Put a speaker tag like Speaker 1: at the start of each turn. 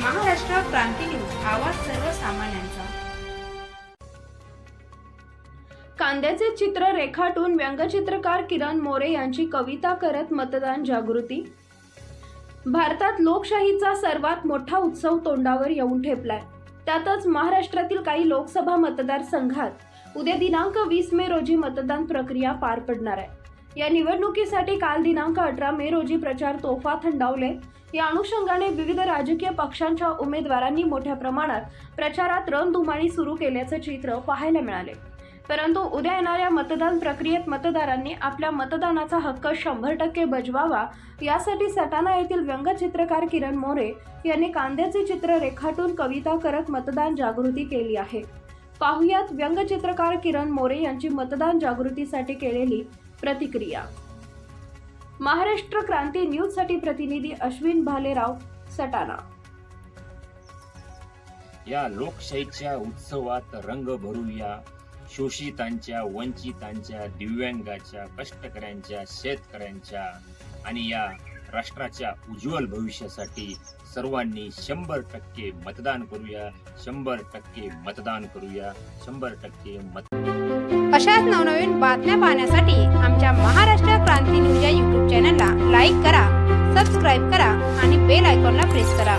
Speaker 1: क्रांती news आवाज सर्वसामान्यांचा. कांद्याचे चित्र रेखाटून व्यंगचित्रकार किरण मोरे यांची कविता करत मतदान जागृती. भारतात लोकशाहीचा सर्वात मोठा उत्सव तोंडावर येऊन ठेपलाय. त्यातच महाराष्ट्रातील काही लोकसभा मतदारसंघात उद्या दिनांक वीस मे रोजी मतदान प्रक्रिया पार पडणार आहे. या निवडणुकीसाठी काल दिनांक अठरा मे रोजी प्रचार तोफा थंडावले. या अनुषंगाने विविध राजकीय पक्षांच्या उमेदवारांनी मोठ्या प्रमाणात प्रचारात रणधुमाळी सुरू केल्याचं चित्र पाहायला मिळाले. परंतु उद्या येणाऱ्या मतदान प्रक्रियेत मतदारांनी आपल्या मतदानाचा हक्क शंभर टक्के बजवावा यासाठी सटाणा येथील व्यंगचित्रकार किरण मोरे यांनी कांद्याचे चित्र रेखाटून कविता करत मतदान जागृती केली आहे. पाहुयात व्यंगचित्रकार किरण मोरे यांची मतदान जागृतीसाठी केलेली प्रतिक्रिया. महाराष्ट्र क्रांती न्यूजसाठी प्रतिनिधी अश्विन भालेराव सटाणा.
Speaker 2: या लोकशाहीच्या उत्सवात रंग भरूया. शोषितांच्या वंचितांच्या दिव्यांगाच्या कष्टकऱ्यांच्या शेतकऱ्यांच्या आणि या राष्ट्राच्या उज्ज्वल भविष्यासाठी सर्वांनी शंभर टक्के मतदान करूया शंभर टक्के मतदान करूया शंभर टक्के मत
Speaker 3: अशाच नवनवीन बातम्या पाहण्यासाठी आमच्या महाराष्ट्र क्रांती न्यूज या यूट्यूब चॅनलला लाईक करा सबस्क्राईब करा आणि बेल आयकॉनला प्रेस करा.